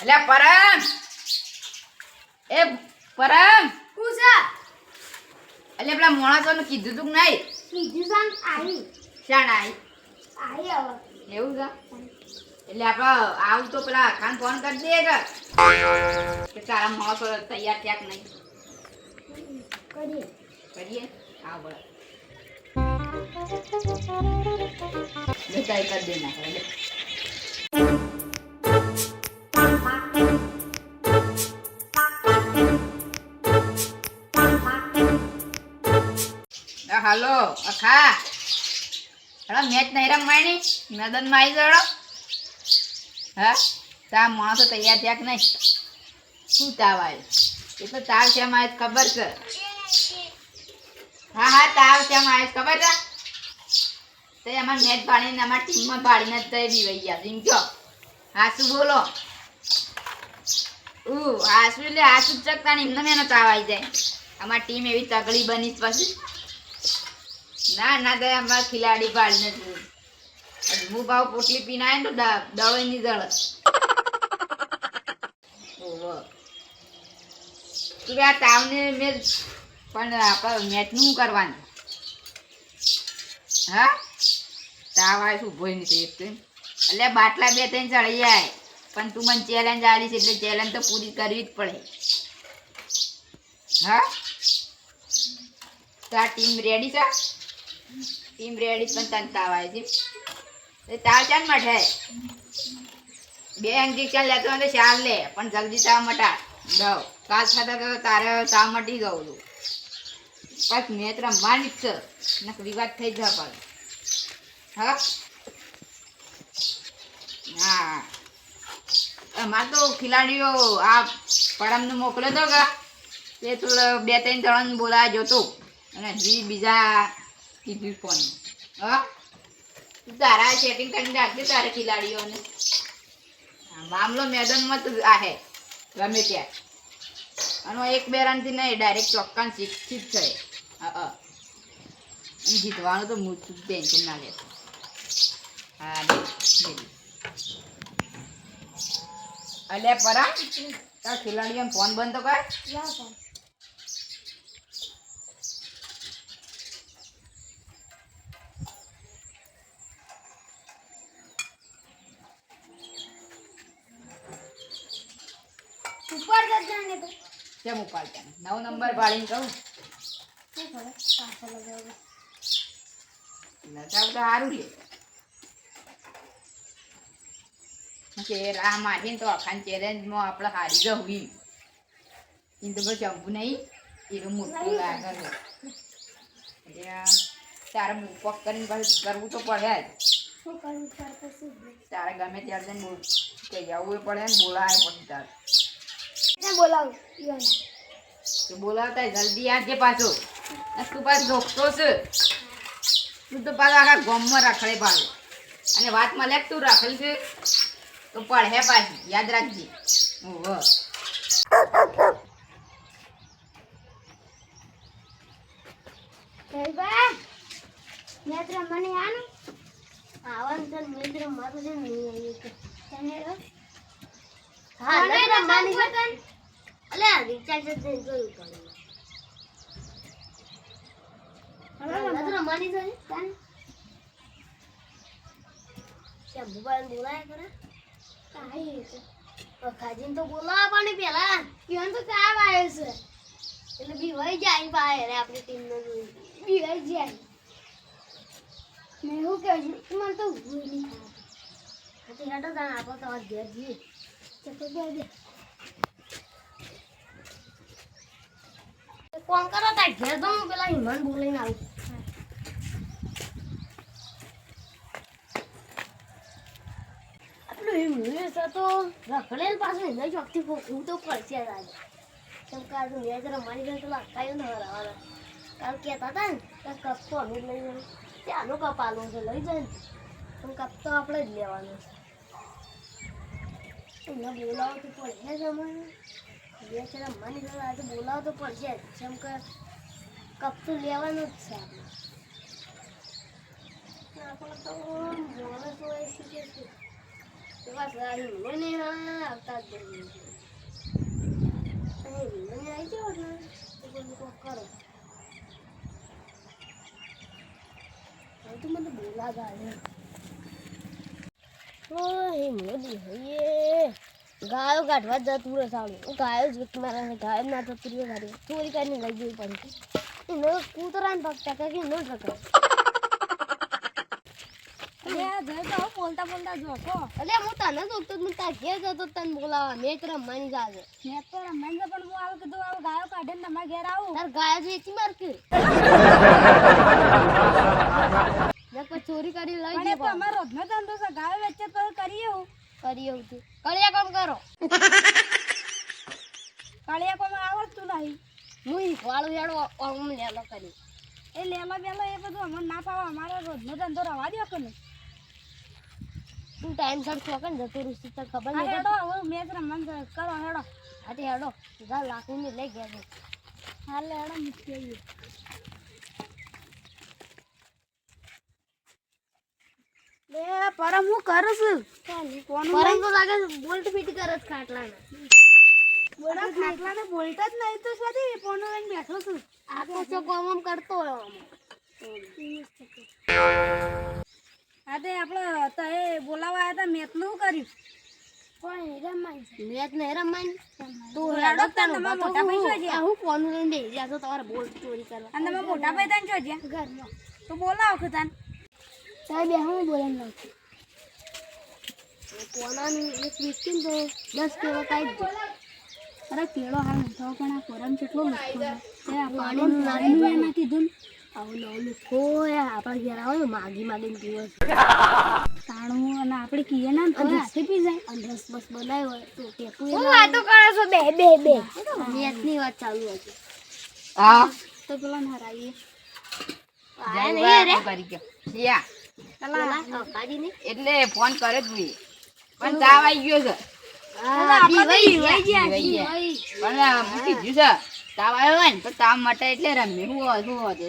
અલ્યા પરમ! એ પરમ! હું છે અલ્યા પેલા માણસોને કીધું તું કે નહીં? કીધું સામ આવી શાણ આવી આવી હવે. એવું છે? એટલે આપણે આવું તો પેલા ખાન ફોન કરી દઈએ કે? તારા માણસો તૈયાર ક્યાંક નહીં. કરીએ. કરીએ? આવ બરાબર કરી દે હાલો, અખા. હેડો મેચ નહીં રમવાની મેદાનમાં આવી જડો હા? તા માણસો તૈયાર થયા નહીં? શું તાવ આવ્યો એ તાવ છે મારે ખબર છે. હા હા, તાવ છે મારે ખબર છે. તે અમારે મેચ પાડીને અમારા ટીમમાં પાડીને જ તે ગયા, એમ કયો હા શું બોલો. ઉ આસુ એટલે આસુ ચકતા એમને મેનો તાવ આવી જાય. અમારી ટીમ એવી તગડી બની પછી. ના ના, દયા, અમારા ખિલાડી પાડ નથી હું ભાવ પોટલી પીને આવે ને તો દવાઈ ની દળ તું આ તાવને મેં પણ આપણે મેચનું શું કરવાનું? હા? તાવ આવે શું ભોય નથી, એક એટલે બાટલા બે ત્રણ ચડી જાય પણ તું મને ચેલેન્જ આલીશ એટલે ચેલેન્જ તો પૂરી કરવી જ પડે. હા? તો આ ટીમ રેડી છે? ટીમ રેડી પણ તને આવે છે. તાવ ચાલ મઠે બે ઇન્જેક્શન લેતો હોય તો ચાલ લે, પણ જલ્દી તાવ મટા. દઉં કાલ થતા તો તારે તાવ મટી ગયું હતું મેચ રમવાની જ છે. નક વિવાદ થઈ જવા પણ હા? હા. અમારે તો ખિલાડીઓ આ પરમને મોકલ્યો તો કે તે તો બે ત્રણ જણાને બોલાવ્યો જોતો. અને હજી બીજા કીધું ફોન હા? તું તારા સેટિંગ કરીને રાખજે તારા ખિલાડીઓને. મામલો મેદાનમાં તો આહે ગમે ત્યાં. અને એક બે રનથી નહીં ડાયરેક્ટ ચોક્કાન શિક્ષિત થાય. હા હા. જીતવાનું તો હું ટેન્શન ના લેતો હા, લે લે. લે. અલ્યા પરા તાર ખિલાડીઓને ફોન બંધ તો કર. લાવ જ જાને તો કેમ ઉપાડતા? નવ નંબર પાડીને કહું. શું ખબર પાછો લગાવ્યો નચાવ તો સારું લે ચેરા મારીને તો અખાન ચેલેન્જમાં આપણે હારી જવી એ તો પછી ચંપુ નહીં. એનું મોટું લાગે એટલે તારે પગ કરીને કરવું તો પડે જ. તારે ગમે ત્યારે જઈને બોલ કે જવું પડે ને બોલાવે પછી તારે. બોલાવું. તો બોલાવતા જલ્દી આજે પાછો. તું પાછો રોકતો છે. તું તો પાછો આખા ગોમમાં રાખડે પાછો. અને વાતમાં લેખ તું રાખેલ છે? તો પડે પાછી યાદ રાખજે. ઓહો. મિત્ર મને આનું? આવન તો મિત્ર મારું છે નહીં આવ્યું છે હા મને રમવાની છે તને અલે રિચાર્જ જ ગયું પડે હવે મિત્ર રમવાની છે મોબાઈલ બોલાય કરે? કાઈ ખાજીને તો બોલાવા પણ પેલા. ઈવન તો કામ આવ્યો છે. એટલે બીવાઈ જાય પાસે રે આપણી ટીમ નો જોઈ. બી જાય. મેં એવું કહ્યું? મને તો ભૂલ નહીં ખાતી હાથી હાટો તાણ આપો તો ઘેર જઈએ. ચલો બે. કોણ કરો તા ઘેર તો હું પેલા હિમન બોલાઈને આવું. આપણું હિમન છે તો રખડેલ પાછું એને ચોકથી ફૂકવું તો પડશે આજે કેમ કે આજે રમવાની ગઈ તો લખાયું ને હરાવાના કાલ કહેતા હતા ને, કે કપ જ લઈ જવાનું. ત્યાંનો કપ છે, લઈ જાય ને. કપ તો આપણે જ લેવાનો છે. એમને બોલાવો તો પડશે જ અમારે મેચ રમવાની ગઈ આજે બોલાવો તો પડશે. જેમ કે કપ તો લેવાનું જ છે આપણે. આપણે તો મને બોલા ગાય મોદી હૈયે. ગાયો કાઢવા જતું રહે સારું. હું ગાયો જ મારા ગાયો ના જતું રહ્યો સારી ચોરી કરીને લઈ ગયું પણ. એનો કૂતરાને પગતા કે નો ટકા બોલતા બોલતા જોશો. અલે હું તને જોતો નહીં તાર ઘેર જતો તને બોલાવા મેચ રમવાની જાજે મેં તો રમવાનું છે પણ હું આવું કીધું આવું ગાયો કાઢીને તમારા ઘેર આવું. તાર ગાયો જ વેચી માર કે. ને ચોરી કરી લઈ એ તો અમારો રોજનો ધંધો છે. ગાયો વેચે તો કરીએ હું. કરી એવું તું કળિયા કામ કરો. કળિયા કામ આવડતું નહીં. હું વાળું હેડો આમ લેલો કરી. એ લેલો બેલો એ બધું અમને ના પાવે અમારો રોજનો ધંધો રવા દો કે તું ટાઈમ સર છો કે જતો રૂસી તો ખબર નહીં હેડો હવે મેચ રમવાનું. કરો હેડો. હાથે હેડો. જા લાકડી લઈ ગયા હાલ હેડો મૂકી આવીએ. લે પરમ હું કરું છું પરમ તો લાગે બોલ્ટ ફીટ કરે ખાટલાના. બોલા ખાટલાને બોલતા જ નહીં તો સાથી ફોન લઈને બેઠો છું. આ તો કોમ આમ કરતો હોય આમ. હા તે આપણે તો એ બોલાવા આવ્યા હતા કર્યું? નહીં તું હેડો હેડો તને મોટા ભાઈ હું- શું હું ફોન લઈને બેસી ગયા તમારે બોલ્ટ ચોરી કરવા. અને તમે મોટા ભાઈ તાન છો? જ્યાં તો બોલાવો કે તાન કોનાનું એક વીસકીન તો દસ કિલો કાઢી દે. અરે કેળો હાલ નથી પણ આ કોરમ કેટલો મીઠો છે. આ પાણીનું નાનું એમાં કીધું ને. આવું નવું મીઠું આપણા ઘેર આવે માગી માગીને પીવે તાણું અને આપણે કીએ ના તો હાથે પી જાય. અને રસ બસ બનાવ્યો હોય તો ટેપું હું વાતો કરો છો? બે બે બે. મેચની વાત ચાલુ હતી હા? તો પેલા ને હરાવીએ જઈ નહીં રે. એટલે ફોન કરે જ પણ તાવ આવી ગયો છે. હા બીવાઈ ગયા બીવાઈ ગયા. પણ મૂકી દીધું છે. તાવ આવ્યો હોય ને તો તાવ મટે એટલે રમે શું શું હોય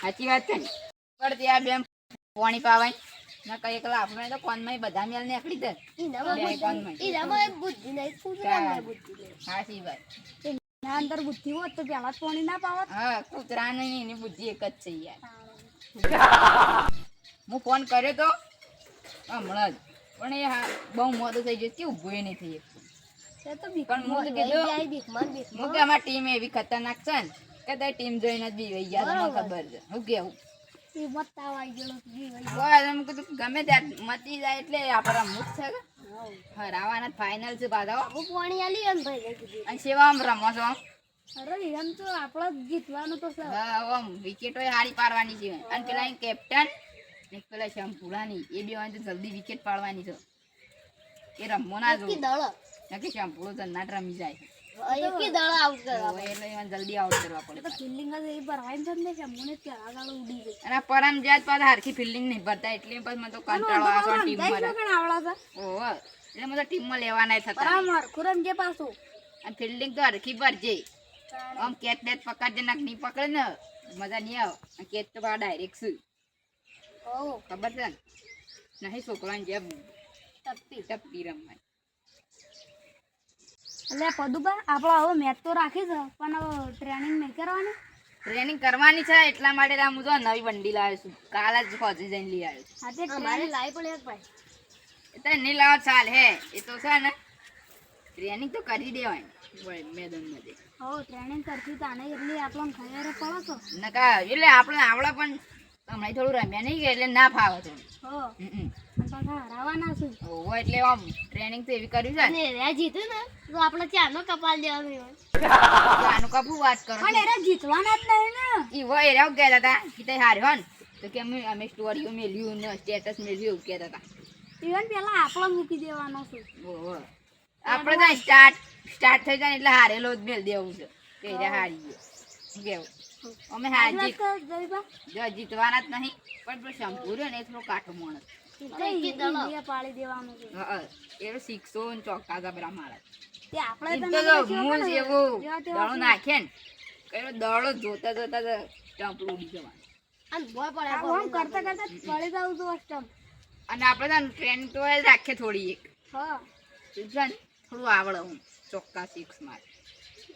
સાચી વાત છે ને? પણ ત્યાં બેન પાણી પાવાય. ના કઈ એકલા આપણે તો કોનમાં બધા મેલ નીકળી દે. બુદ્ધિ- કોનમાં. ઈનામાં બુદ્ધિ નહીં. કૂતરામાં બુદ્ધિ નહીં? સાચી વાત. ના અંદર બુદ્ધિ હોત તો પેલા જ પાણી ના પાવત. હા કૂતરા નહીં એની બુદ્ધિ એક જ છે યાર. હું ફોન કર્યો તો હમણાં જ. પણ એ હા બહુ મોડું થઈ ગયું. કે ભૂય નહીં થઈ પણ હું કીધું જાય બીકમાં ને બીકમાં. હું કે અમારી ટીમ એવી ખતરનાક છે ને કે તે ટીમ જોઈને જ બીવાઈ ગયા તમને ખબર છે. હું કેવું? ગમે ત્યાં મતી જાય એટલે આપણે મુખ છે હરાવાના ફાઇનલ છે પાછા. પાણી આલી એમ ભાઈ અને રમો છો? અરે એમ તો આપણે જીતવાનું તો હા આમ વિકેટો હારી પાડવાની છે. અને પેલા કેપ્ટન ને પેલા શંભુલાની એ બે વાંચે જલ્દી વિકેટ પાડવાની છે. એ રમવો ના જો નક્કી કે શંભુલો જન્નાટ રમી જાય. એકી દળ આઉટ કરવા હોય એટલે એને જલ્દી આઉટ કરવા તો પડે ફિલ્ડિંગ તો ટીમ આવડા છે. એટલે મને ટીમમાં લેવાના થતા બરાબર ખુરમ જે પાછું. અને ફિલ્ડિંગ તો હરખી ભરજે આમ કેચ બેચ પકડજે નાખ નહીં પકડે ને મજા નહીં આવે. કેચ તો ડાયરેક્ટ શું ઓહ ખબર છે? ને નહીં છોકરાને જેમ ટપ્પી. ટપ્પી રમવાની. એટલે પદુબા આપણો હવે મેચ તો રાખી છે પણ હવે ટ્રેનિંગ નહીં કરવાની? ટ્રેનિંગ કરવાની છે એટલા માટે હું તો નવી બંડી લાવ્યો છું. કાલ જ ફોજી જઈને લઈ આવ્યો છું. આજે મારે લાવી પડે ભાઈ. એટલે નહીં લાવો ચાલ હે. એ તો છે ને ટ્રેનિંગ તો કરી દેવાય મેદાન મેદાનમાં હો ટ્રેનિંગ કરતી તાને એટલી આપણને ખબર પડે તો. નકા એટલે આપણે આવડે પણ હમણાં થોડું રમ્યા નહીં એટલે ના ફાવે થોડું હરાવાના છું. ઓહો એટલે આમ ટ્રેનિંગ તો એવી છે ને. અને જીતું ને તો આપણે ચારનો કપાલ દેવાનું હોય. કે વાત કરો પણ એને જીતવાના જ નહીં ને. ઈ એરા કહેતા હતા કે તે હાર્યો ને. તો કે અમે અમે સ્ટોરીઓ મેલ્યું ને સ્ટેટસ મેલ્યું એવું કહેતા હતા ઇવન પેલા આપણો મૂકી દેવાનો છું. ઓહો. આપણે તો સ્ટાર્ટ સ્ટાર્ટ થઈ જાય ને એટલે હારેલો જ મેલ દેવું છે. કે હારી ગયો. કેવું? અમે જીત જો જીતવાના જ નહીં પણ પેલો શંભુ રહ્યો ને થોડો કાઠો માણસ. પાડી દેવાનું હા એ શીખશો ને ચોક્કા મારા હું દડો નાખે ને કયો દડો જોતા જોતા સ્ટમ્પ ઉડી જવાનું. અને બોય પડે આમ કરતા કરતા પડી જવું તો સ્ટમ્પ અને આપણે તો ટ્રેન તો રાખીએ થોડી એક. હા. ને થોડું આવડે હું ચોક્કસ સિક્સ માર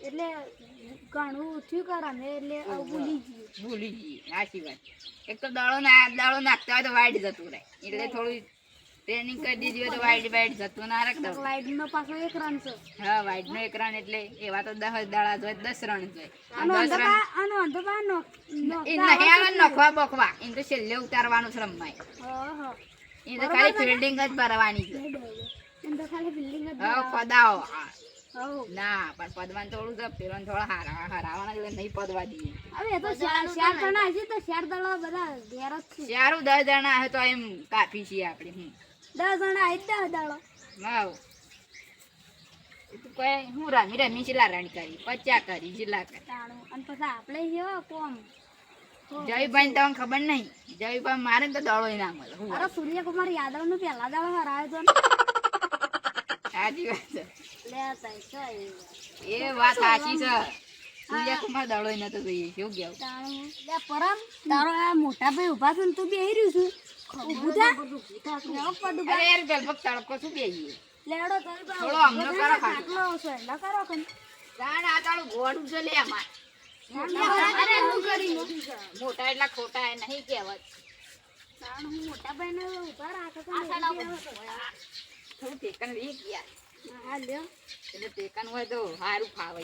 એટલે ઘણું થયું કરા ને એટલે ભૂલી ગયું. ભૂલી જઈએ સાચી વાત. એક તો દાળો ના દાળો નાખતા હોય તો વાઈટ જતું રહે. એટલે થોડું ટ્રેનિંગ કરી દીધી હોય તો વાઈટ વાઈટ જતું ના રાખ દડો લાઈટનો પાછો એક રન છે. હા વાઈટ નો એક રન એટલે એવા તો દસ દડા જોઈએ દસ રન જોઈએ આનો અંધો અંધો નો એ નહીં આવે નખવા બખવા. એને તો છેલ્લે ઉતારવાનું છે રમવાય હા હા એ તો ખાલી ફિલ્ડિંગ જ ભરવાની છે. એમ તો ખાલી ફિલ્ડિંગ જ હા. હવ ના પણ પદવાનું થોડું છે પેલો થોડા હારા એટલે નહીં પદવા દઈએ. હવે તો ચાર ચાર જણા હશે તો ચાર દડા બધા ઘેર જ છે. સારું દસ જણા હે તો એમ કાફી છીએ આપણે હમ. દસ જણા આવી દસ દડો. હાવ. એ તો હું રમી રમી ચીલા રણી કરી પચ્યા કરી ચીલા કરી. અને પછી આપણે કોમ. જયભાઈ તમને ખબર નહીં? જયભાઈ મારે તો દળો ના મળે હું અરે સૂર્યકુમાર યાદવનું પેલા દળો હરાયો તો સાચી વાત છે. લે તાઈ છે એ. એ વાત સાચી છે. સૂર્યકુમાર દડો નતો જોઈએ શું કેવું? પરમ. તારો આ મોટા ભાઈ ઊભા છે તું બેહી રહ્યું છું. ઊભું થા. અરે યાર પેલો તડકો શું બેહીએ? લેડો થોડો અમને કરો થા ને ખાલી. ખાટલો છે એટલે કરો કન જાણ આ તારું ગોળું છે લે અમાર અરે હું કરી મોટા એટલા ખોટા એ નહીં કહેવત હું મોટા ભાઈ ને ઊભા રાખે થોડું ટેકન લઈ ગયા હા લ્યો. એટલે ટેકન હોય તો સારું ફાવે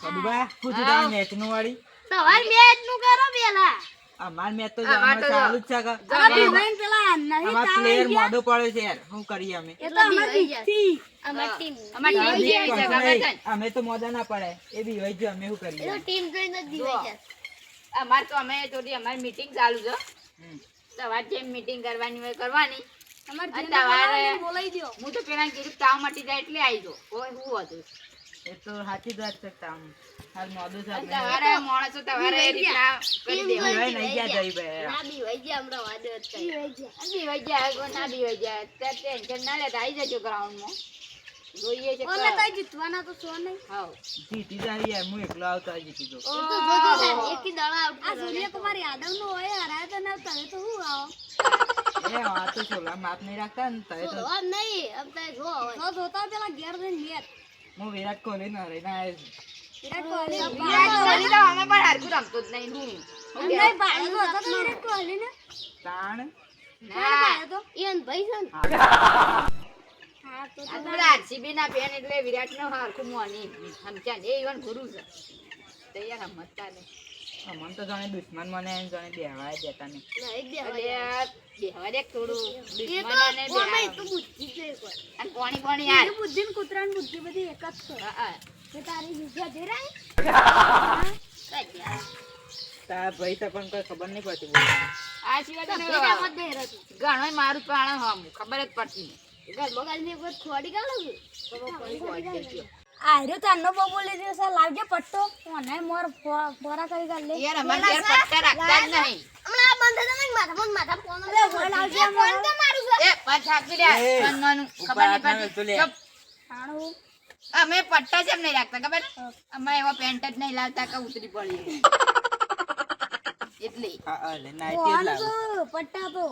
સદુબા શું છે તારી મેચનું વાળી? તમારે મેચનું કરો પેલા. અમાર મેચ તો અમાર હમણાં તો ચાલુ જ છે કે અરે પેલા નહીં અમાર પ્લેયર મોડો પડે છે યાર. શું કરીએ અમે? એ તો અમાર ટીમ. ટીમ. જેવી ને? અમે તો મોડા ના પડે. એ બી હોય જો અમે શું કરીએ? ટીમ જોઈને જ જો, અમાર તો અમે થોડી અમારી મીટિંગ ચાલુ છે. હમ. સવાર જેમ મીટિંગ કરવાની હોય કરવાની. તમારે- હું તો પેલા કીધું તાવ મટી જાય એટલે આવી જાઉં ઓય હું હતું? એ તો સાચી જ વાત છે તામ હાલ મોડું છે તમારે માણસો તમારે એ રીતના કરી દેવાનું નહીં ગયા જઈભાઈ ના બી વઈ ગયા હમણાં વાદે જ કઈ અને બીવાઈ જાય કોઈ ના બીવાઈ જાય ટેન્શન ના લેતા આવી જજો ગ્રાઉન્ડમાં જોઈએ છે ઓલે તો જીતવાના તો છો નહીં. હાવ જીતી જાય યાર હું એકલો આવતો હોય જીતી જાઉં. તો જોજો તાર એક દાડા આ સૂર્યકુમાર યાદવ નો હોય હરાય તો ના તમે તો હું આવો? એ આ તો છોલા માપ નહીં રાખતા ને તય તો. જોવા નહીં અબ જો તો જોતા પેલા ઘેર જઈને મેચ હું વિરાટ કોહલી ના રહી ના વિરાટ કોહલી વિરાટ કોહલી તો અમે પણ હરખું રમતો જ નહીં. હું હું નહીં તો હતો તો વિરાટ કોહલી ને તાણ? ના. ભાઈ તો ઈવન ભાઈ છે ને હા તો આ તો ના એટલે હરખું મોની. સમજ્યા ને એ ઈવન ગુરુ છે. તૈયાર નહીં અમન તો જાણે દુશ્મન મને એમ જાણે બેહવા દેતા નહીં. બુદ્ધિ છે કોઈ અને કોણી કોણી યાર. બુદ્ધિ ને બુદ્ધિ બધી એક જ છે. હા, હા. કે તારી જગ્યા જઈ રહી. કઈ ભાઈ તો પણ કોઈ ખબર નહીં પડતી. આ સિવાય ઘણોય મારું પાણ હમ ખબર જ પડતી નહીં. ને. કોઈ ખોડી કાઢો આર્યો તારનો બહુ બોલી રહ્યો છે. લાવજે પટ્ટો. મને મોર ફોરા કરી કાઢ યાર અમારે ઘેર પટ્ટા રાખતા જ નહીં. હમણાં આ બંધ હતા માથા પણ માથા ફોન અરે ફોન આવશે ફોન તો મારું છે. એ ખબર નહીં પડતી. અમે પટ્ટા જેમ નહીં રાખતા ખબર? અમે એવા પેન્ટ જ નહીં લાવતા કે ઉતરી પડી એટલે. હા, લે, નાઈટી લાવો. પટ્ટા તો.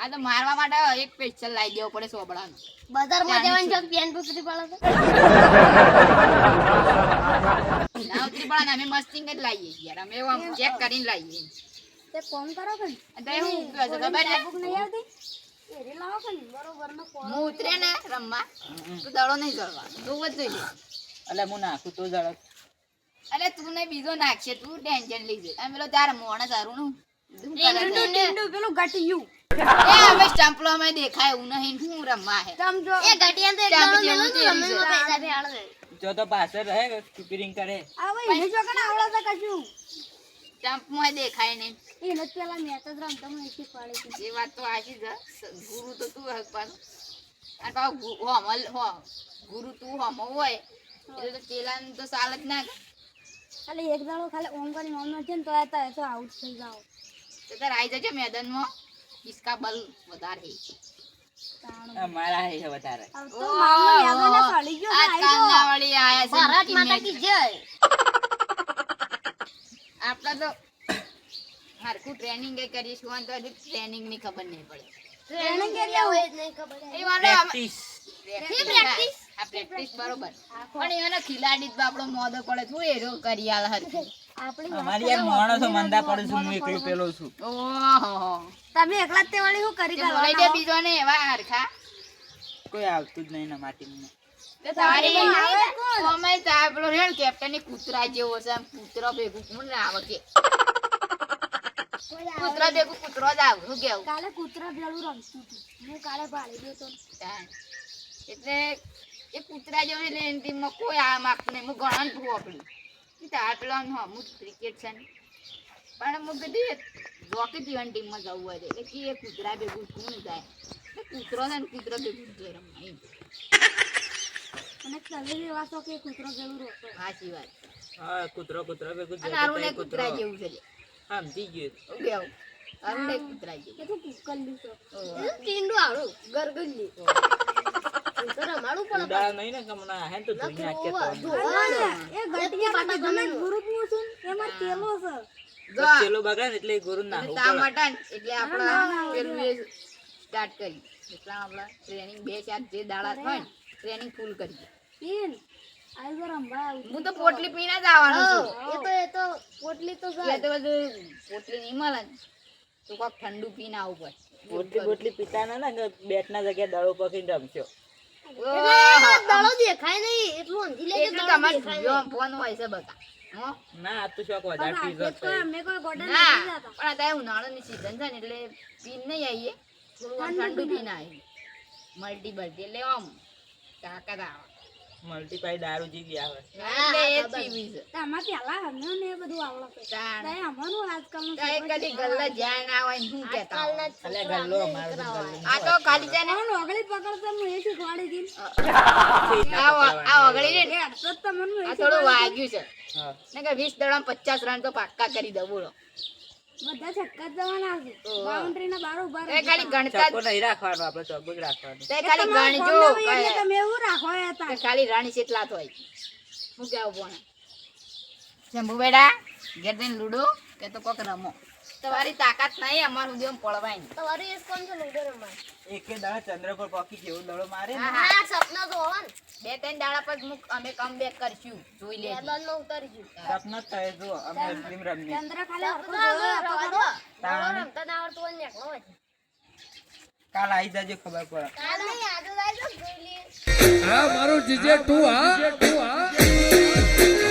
આ તો મારવા માટે એક સ્પેશિયલ લાવી દેવો પડે સોબડાનું. બજારમાં જવાનું જો પેન્ટ ઉતરી પડે છે. ના ઉતરી પડે અમે મસ્તિંગ જ લાવીએ યાર. અમે એવું ચેક કરીને લાવીએ તે કોમ કરો કે અને હું છે ખબર બુક નહીં આવતી? એરી લાવો કે બરોબર નો ફોન હું ઉતરે ને રમવા તો દડો નહીં ચડવા તું જ જોઈએ હું નાખું તો ઝડપ અરે તું ને બીજો નાખશે તું ટેન્શન લીધે અમે પેલો તારે મોણે સારું નું કરે છે? પેલું ઘટ્યું એ હવે સ્ટમ્પલો માં દેખાય એવું નહીં હું રમવા હે? સમજો એ ઘટિયા તો એકદમ મેલું એવું છું પૈસા ભેળ જો તો પાછળ રહે કીપરિંગ કરે. આ એને જો કે આવડે તો કશું. સ્ટમ્પમાં દેખાય નહીં. એને પેલા મેચ જ રમતો હું એથી પાડી એ વાત તો આજી જ ગુરુ તો તું હક અને પાછું હોમલ હો ગુરુ તું હોમો હોય એટલે તો પેલાને તો સાલ જ ના ખાલી એક દાડો ખાલી ઓમ કરીને ઓમ નથી ને તો આ તો એ તો આઉટ થઈ જાઓ. તો તારે આવી જજો મેદાનમાં. ઇસકા બલ વધારે તાણું. અમારા હે વધારે. તો મામા યાદવને પડી ગયો આ આજકાલના આયા છે ભારત માતા કી જય. આપડા તો હરખું ટ્રેનિંગ એ કરીશું અને તો ટ્રેનિંગની ખબર નહીં પડે. ટ્રેનિંગ કર્યા હોય જ નહીં ખબર. એ વાળો પ્રેક્ટિસ પ્રેક્ટિસ આ પ્રેક્ટિસ બરોબર. પણ એને ખિલાડી જ આપણો મોદો પડે. તું એરો કરી આલ હરખી. અમારી યાર માણસો મંદા પડે છું હું એકલો પેલો છું. ઓહો. તમે એકલા જ તે વળી શું કરી તે બોલાઈ દે બીજો ને એવા હરખા. કોઈ આવતું જ નહીં ને માટી તે તારી ઓમાય તા પેલો રે ને કેપ્ટનની કૂતરા જેવો છે આમ કૂતરો ભેગું કોણ ના આવે કે કૂતરા ભેગું કૂતરો જ આવે શું કેવું? કાલે કૂતરા ભેળું રમતું હું કાલે પાડી દો તો એટલે એ કૂતરા જેવું એટલે એની ટીમમાં કોઈ આ માગતું નહીં. હું ઘણા જ આપડ્યું તાર પેલો આમ ક્રિકેટ છે ને. પણ હું કીધું રોકેટ જીવન ટીમમાં જવું હોય એટલે કે એ કૂતરા ભેગું કોણ જાય કૂતરો છે ને કૂતરો ભેગું જ જાય અને તમે એવા કે કૂતરો ભેળું રોતો સાચી વાત. હા કૂતરો કૂતરો ભેગું અને ને કૂતરા જેવું છે લે. સમજી ગયું કૂતરા જેવું. તું. ગરગલ્લી. ઉડાડો નહીં ને હે તો ધોઈ નાખ્યા તો એ ગટિયા કીધું ને ગુરુપનું છું એમાં તેલો છે. જો. ચેલો એટલે ગુરુ ના તા મટન એટલે આપણે પેલું એ સ્ટાર્ટ કરી. એટલા આપણે ટ્રેનિંગ બે ચાર જે દાડા હોય ને ટ્રેનિંગ ફૂલ કરી. પીન આવી તો રમવા આવું હું તો પોટલી પીને જ આવવાનો છું. એ તો એ તો પોટલી તો એટલે તો બધું પોટલી નહીં મળે તો કોક ઠંડુ પીને આવું પડે. બોટલી બોટલી પીતા ના ને બેટ ના જગ્યાએ દાળો પકડીને રમશો. દડો દેખાય નહીં એટલું સમજી લેજે એટલું તમારે ફોન હોય છે બધા. ના તો શોખ વધારે પણ પીઝો આજે તો અમે કોઈ ગોડન ના પણ અત્યારે ઉનાળાની સીઝન છે ને એટલે પીન નહીં આવીએ. ઠંડુ પીને. આવીએ. મલ્ટી બલ્ટી. એટલે આમ કાકા આવે. મલ્ટીપાઈ દારૂ એટલે જ છે તો પેલા અમને ને એ બધું આવડે. તો એ અમારું આજકાલનું તો કદી ગલ્લા જ્યાં ના હોય હું કહેતા હોય? ગલ્લો અમારો આ તો ખાલી છે. ને ઓગળી પકડતા હું એ શીખવાડી હતી આ આ ઓગળી ને. એ તમને આ થોડું વાગ્યું છે. ને કે વીસ દડા પચાસ રન તો પાક્કા કરી દઉં બોલો. બધા છક્કા જ જવાના છે. ઓહો. બાઉન્ડ્રી ના બાર ઊભા તો એ ખાલી ગણતા ચક્કો નહીં રાખવાનો આપણે ચોગ્ગો રાખવાનો. તો ખાલી ગણજો એટલે તમે એવું રાખો હતા. ખાલી રાણી કેટલા થાય હું કેવું બોને શંભુ બેડા ઘેર જઈને લૂડો કે તો કોક રમો. તમારી તાકાત નહીં અમાર સુધી આમ પડવાની નહીં. તમારું એ કોણ છે લૂડો રમાય એકે દાડા ચંદ્ર પર પોકી જેવો દડો મારે હા. હા. તો હોવા બે ત્રણ દાડા પર મુક અમે કમબેક કરશું. જોઈ લે મેદાનમાં ઉતારીશું. સપના થાય જો અમે ફિલ્મ રમની ચંદ્ર ખાલે સપના દો. તાણ. રમતા ના આવડતું હોય ને એકલો હોય. કાલ આવી જજો ખબર પડે. કાલ નહીં, આજે જ આવજો, જોઈ લે હા મારો જીજે તું હા. તું હા.